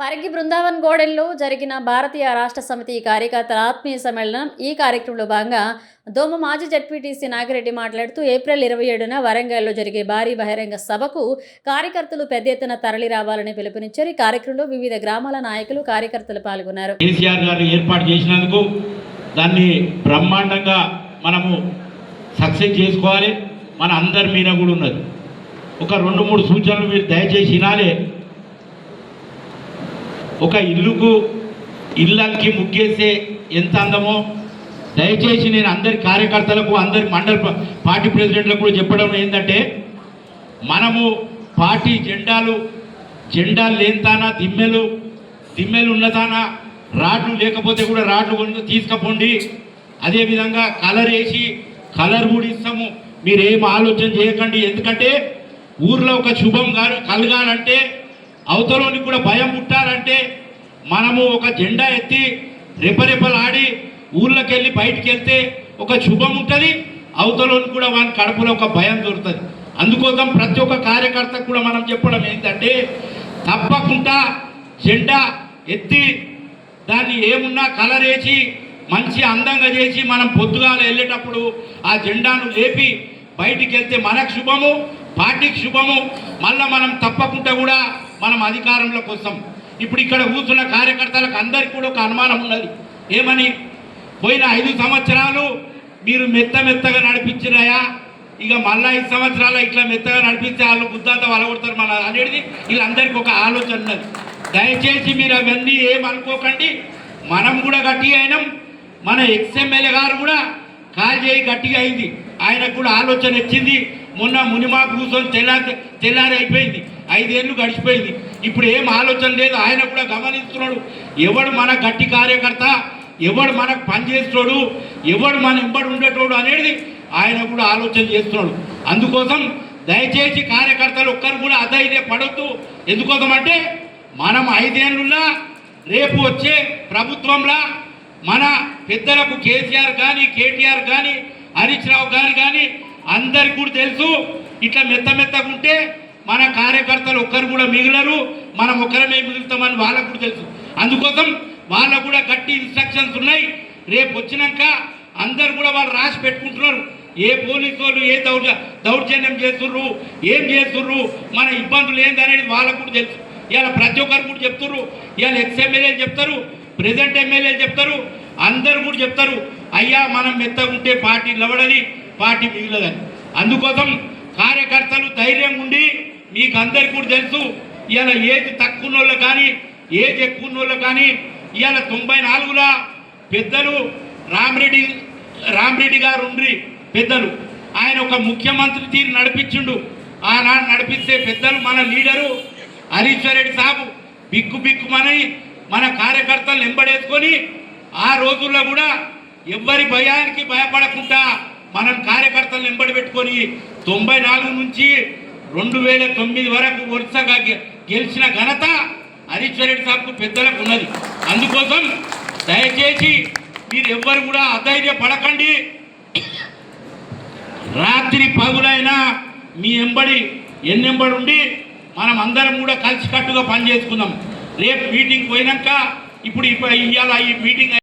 పరిగి బృందావన్ గోడెల్లో జరిగిన భారతీయ రాష్ట్ర సమితి కార్యకర్తల ఆత్మీయ సమ్మేళనం ఈ కార్యక్రమంలో భాగంగా దోమ మాజీ జడ్పీటీసీ నాగిరెడ్డి మాట్లాడుతూ ఏప్రిల్ ఇరవై ఏడున వరంగల్లో జరిగే భారీ బహిరంగ సభకు కార్యకర్తలు పెద్ద ఎత్తున తరలి రావాలని పిలుపునిచ్చారు. ఈ కార్యక్రమంలో వివిధ గ్రామాల నాయకులు కార్యకర్తలు పాల్గొన్నారు. కేసీఆర్ గారు ఏర్పాటు చేసినందుకు దాన్ని బ్రహ్మాండంగా మనము సక్సెస్ చేసుకోవాలి. మన అందరి మీద కూడా ఉన్నది. ఒక రెండు మూడు సూచనలు మీరు దయచేసి వినాలి. ఒక ఇల్లుకు ఇళ్ళకి ముగ్గేస్తే ఎంత అందమో దయచేసి నేను అందరి కార్యకర్తలకు అందరి మండల పార్టీ ప్రెసిడెంట్లకు కూడా చెప్పడం ఏంటంటే మనము పార్టీ జెండాలు జెండాలు లేనితానా దిమ్మెలు దిమ్మెలు ఉన్నతానా రాడ్లు లేకపోతే కూడా రాడ్లు కొన్ని తీసుకపోండి. అదేవిధంగా కలర్ వేసి కలర్ కూడా ఇస్తాము. మీరేం ఆలోచన చేయకండి. ఎందుకంటే ఊర్లో ఒక శుభం గా కలగాలంటే అవతలోనికి కూడా భయం పుట్టాలంటే మనము ఒక జెండా ఎత్తి రెపరెపలాడి ఊళ్ళకి వెళ్ళి బయటికి వెళ్తే ఒక శుభం ఉంటుంది అవతలోని కూడా వాని కడుపులో ఒక భయం దొరుకుతుంది. అందుకోసం ప్రతి ఒక్క కార్యకర్తకు కూడా మనం చెప్పడం ఏంటంటే తప్పకుండా జెండా ఎత్తి దాన్ని ఏమున్నా కలర్ వేసి మంచి అందంగా చేసి మనం పొద్దుగాల వెళ్ళేటప్పుడు ఆ జెండాను లేపి బయటికి వెళ్తే మనకు శుభము పార్టీకి శుభము మళ్ళీ మనం తప్పకుండా కూడా మనం అధికారంలోకి వస్తాం ఇప్పుడు ఇక్కడ కూర్చున్న కార్యకర్తలకు అందరికీ కూడా ఒక అనుమానం ఉన్నది. ఏమని? పోయిన ఐదు సంవత్సరాలు మీరు మెత్త మెత్తగా నడిపించినాయా? ఇక మళ్ళా ఐదు సంవత్సరాలు ఇట్లా మెత్తగా నడిపిస్తే వాళ్ళు బుద్ధాంత వలగొడతారు మన అనేది వీళ్ళందరికీ ఒక ఆలోచన ఉన్నది. దయచేసి మీరు అవన్నీ ఏమనుకోకండి మనం కూడా గట్టిగా అయినాం. మన ఎక్స్ఎమ్మెల్యే గారు కూడా కాల్ చేయి గట్టిగా అయింది. ఆయనకు కూడా ఆలోచన వచ్చింది. మొన్న మునిమా కూర్చొని తెల్లారి తెల్లారి అయిపోయింది. ఐదేళ్ళు గడిచిపోయింది. ఇప్పుడు ఏం ఆలోచన లేదు. ఆయన కూడా గమనిస్తున్నాడు. ఎవడు మన గట్టి కార్యకర్త ఎవడు మనకు పనిచేస్తున్నాడు ఎవడు మన ఎంబడి ఉండేటోడు అనేది ఆయన కూడా ఆలోచన చేస్తున్నాడు. అందుకోసం దయచేసి కార్యకర్తలు ఒక్కరు కూడా అధైర్య పడొద్దు. ఎందుకోసం అంటే మనం ఐదేళ్ళున్నా రేపు వచ్చే ప్రభుత్వంలా మన పెద్దలకు కేసీఆర్ కానీ కేటీఆర్ కానీ హరీష్ రావు గారు కానీ అందరికి కూడా తెలుసు. ఇట్లా మెత్త మెత్తగా ఉంటే మన కార్యకర్తలు ఒక్కరు కూడా మిగిలరు మనం ఒక్కరమే మిగులుతామని వాళ్ళకు కూడా తెలుసు. అందుకోసం వాళ్ళకు కూడా గట్టి ఇన్స్ట్రక్షన్స్ ఉన్నాయి. రేపు వచ్చినాక అందరు కూడా వాళ్ళు రాసి పెట్టుకుంటున్నారు. ఏ పోలీసు వాళ్ళు ఏ దౌర్జ దౌర్జన్యం చేస్తుర్రు ఏం చేస్తుర్రు మన ఇబ్బందులు ఏందనేది వాళ్ళకు కూడా తెలుసు. ఇవాళ ప్రతి ఒక్కరు కూడా చెప్తుర్రు. ఇవాళ ఎక్స్ ఎమ్మెల్యేలు చెప్తారు ప్రెసిడెంట్ ఎమ్మెల్యేలు చెప్తారు అందరు కూడా చెప్తారు అయ్యా మనం మెత్తగా ఉంటే పార్టీ నిలబడని పార్టీ మిగిలదని. అందుకోసం కార్యకర్తలు ధైర్యం ఉండి మీకు అందరికి కూడా తెలుసు ఇవాళ ఏది తక్కువ కానీ ఏది ఎక్కువ కానీ ఇవాళ తొంభై నాలుగులా పెద్దలు రామరెడ్డి రామరెడ్డి గారు ఉండ్రి పెద్దలు. ఆయన ఒక ముఖ్యమంత్రి తీరు నడిపించిండు. ఆనాడు నడిపిస్తే పెద్దలు మన లీడరు హరీశ్వర్ రెడ్డి సాబు. బిక్కు బిక్కుమని మన కార్యకర్తలు వెంబడేసుకొని ఆ రోజుల్లో కూడా ఎవ్వరి భయానికి భయపడకుండా మనం కార్యకర్తలు వెంబడి పెట్టుకొని తొంభై నాలుగు నుంచి రెండు వేల తొమ్మిది వరకు వరుసగా గెలిచిన ఘనత హరీశ్వరెడ్డి సాబ్కు పెద్దలకు ఉన్నది. అందుకోసం దయచేసి మీరు ఎవ్వరు కూడా అధైర్య పడకండి రాత్రి పగులైనా మీ ఎంబడి ఎన్నెంబడి ఉండి మనం అందరం కూడా కలిసికట్టుగా పనిచేసుకుందాం. రేపు మీటింగ్ పోయినాక ఇప్పుడు ఇవాళ ఈ మీటింగ్